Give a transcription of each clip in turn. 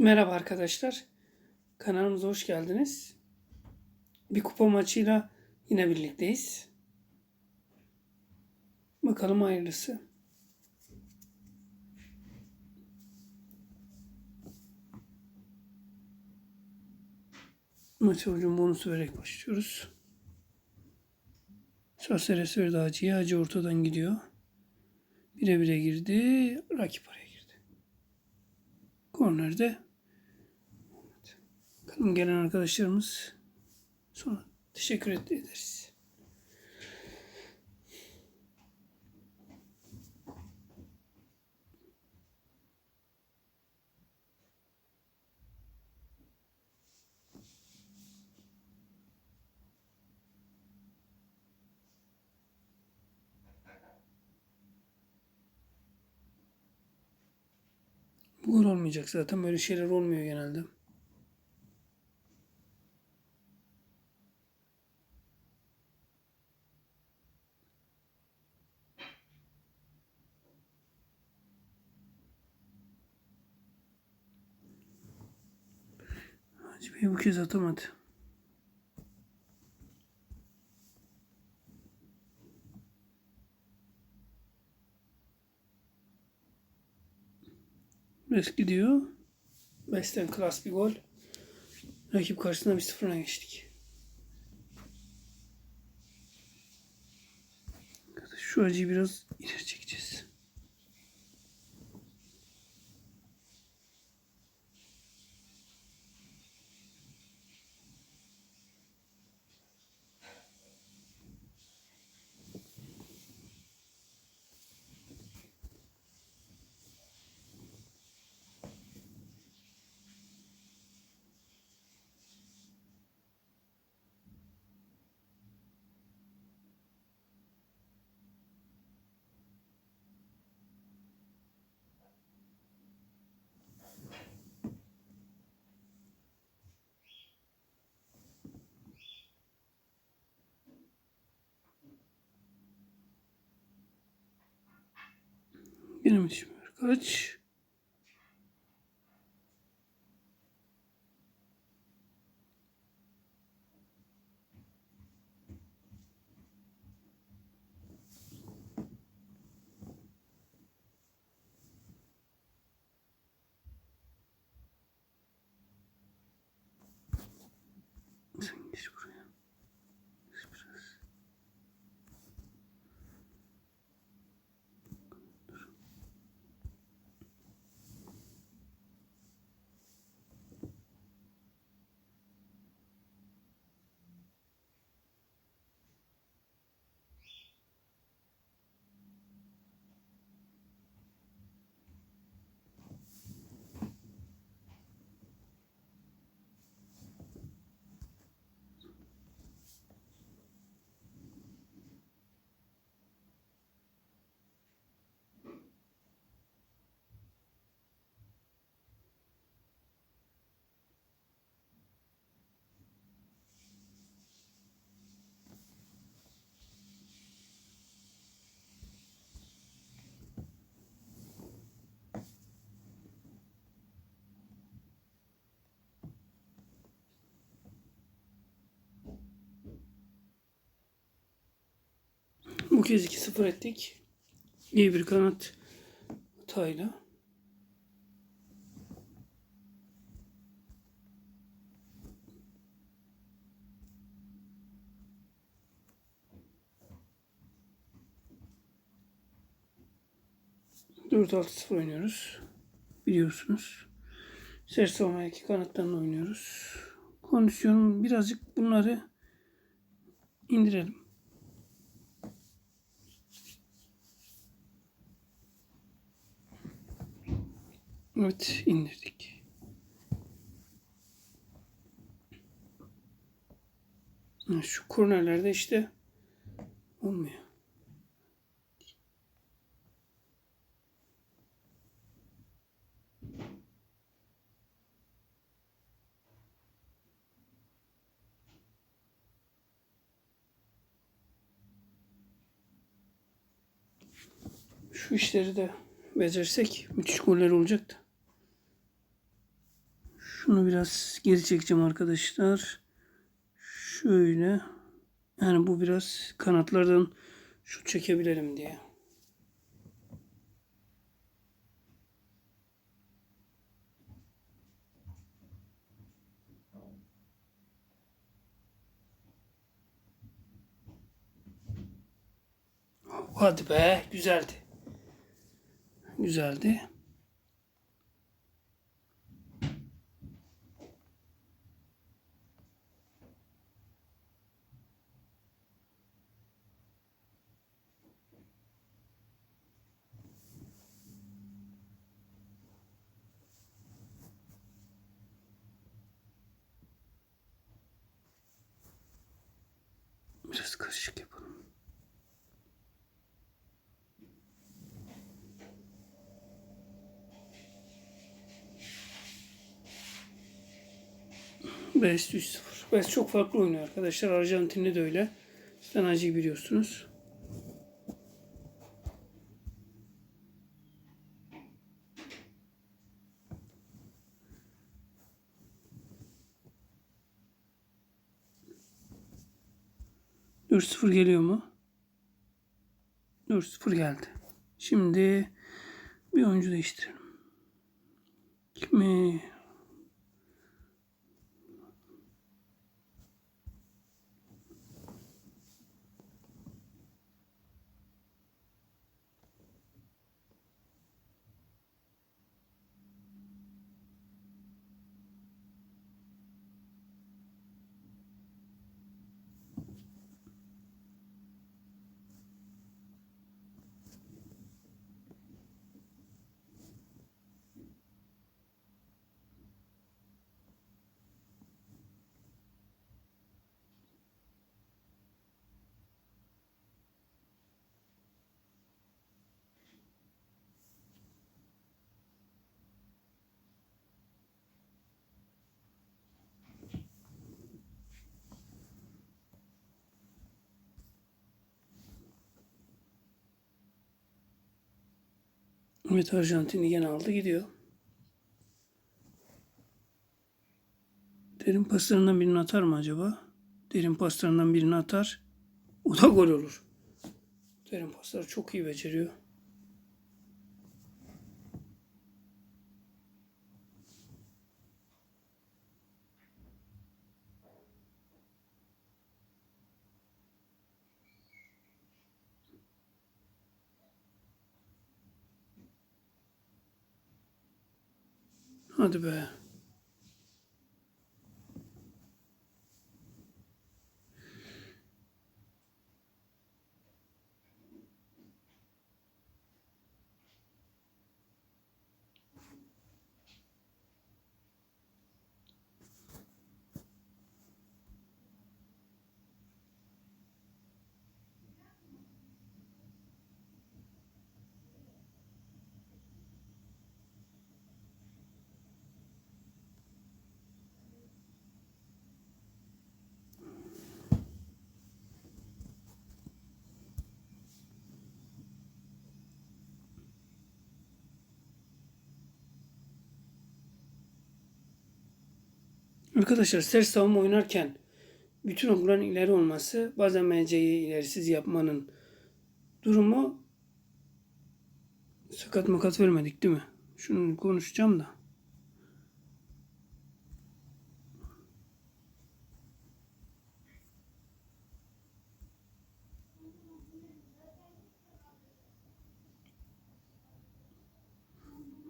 Merhaba arkadaşlar. Kanalımıza hoş geldiniz. Bir kupa maçıyla yine birlikteyiz. Bakalım hayırlısı. Maça hücum bonusu vererek başlıyoruz. Sosere Sırdağcı'ya Hacı ortadan gidiyor. Bire bire girdi. Rakip araya girdi. Kornerde Bakalım gelen arkadaşlarımız sonra teşekkür ed- ederiz. Gol olmayacak zaten böyle şeyler olmuyor genelde. Bey bu kez atamadı. Bes gidiyor. Bes'ten klas bir gol. Rakip karşısında bir sıfırına geçtik. Şu acıyı biraz ileri çekeceğiz. Yine mi düşmüyor? Kaç? Sen geç buraya. 200 2-0 ettik. İyi bir kanat hatayla. Dört altı sıfır oynuyoruz. Biliyorsunuz. Sert savunma iki kanatlarla oynuyoruz. Kondisyonum birazcık bunları indirelim. Evet indirdik. Şu kornerlerde işte olmuyor. Şu işleri de becersek müthiş goller olacaktı. Şunu biraz geri çekeceğim arkadaşlar. Şöyle. Yani bu biraz kanatlardan şu çekebilelim diye. Hadi be, güzeldi. Güzeldi. Biraz karışık yapalım. Best 3-0. Best çok farklı oynuyor arkadaşlar. Arjantinli de öyle. Sen acıyı biliyorsunuz. Dört sıfır geliyor mu? 4-0 geldi. Şimdi bir oyuncu değiştirelim. Kimi Evet Arjantin'i gene aldı gidiyor. Derin paslarından birini atar mı acaba? Derin paslarından birini atar. O da gol olur. Derin pasları çok iyi beceriyor. Hadi be. Arkadaşlar ters savunma oynarken bütün okların ileri olması bazen MC'yi ilerisiz yapmanın durumu sakat makat vermedik değil mi? Şunu konuşacağım da.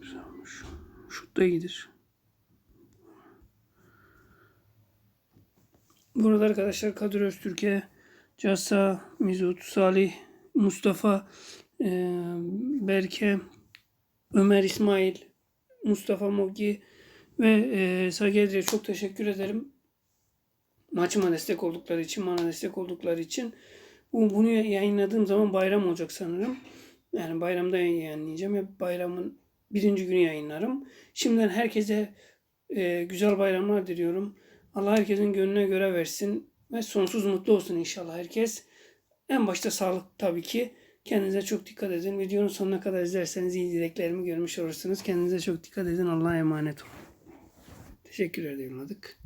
Güzelmiş. Şut da iyidir. Burada arkadaşlar Kadir Öztürk'e, Casa, Mizut, Salih, Mustafa, e, Berke, Ömer İsmail, Mustafa Mogi ve e, Sagedri'ye çok teşekkür ederim. Maçıma destek oldukları için, bana destek oldukları için. Bu, bunu yayınladığım zaman bayram olacak sanırım. Yani bayramda yayınlayacağım. Ya bayramın birinci günü yayınlarım. Şimdiden herkese e, güzel bayramlar diliyorum. Allah herkesin gönlüne göre versin ve sonsuz mutlu olsun inşallah herkes. En başta sağlık tabii ki. Kendinize çok dikkat edin. Videonun sonuna kadar izlerseniz iyi dileklerimi görmüş olursunuz. Kendinize çok dikkat edin. Allah'a emanet olun. Teşekkürler yayınladık.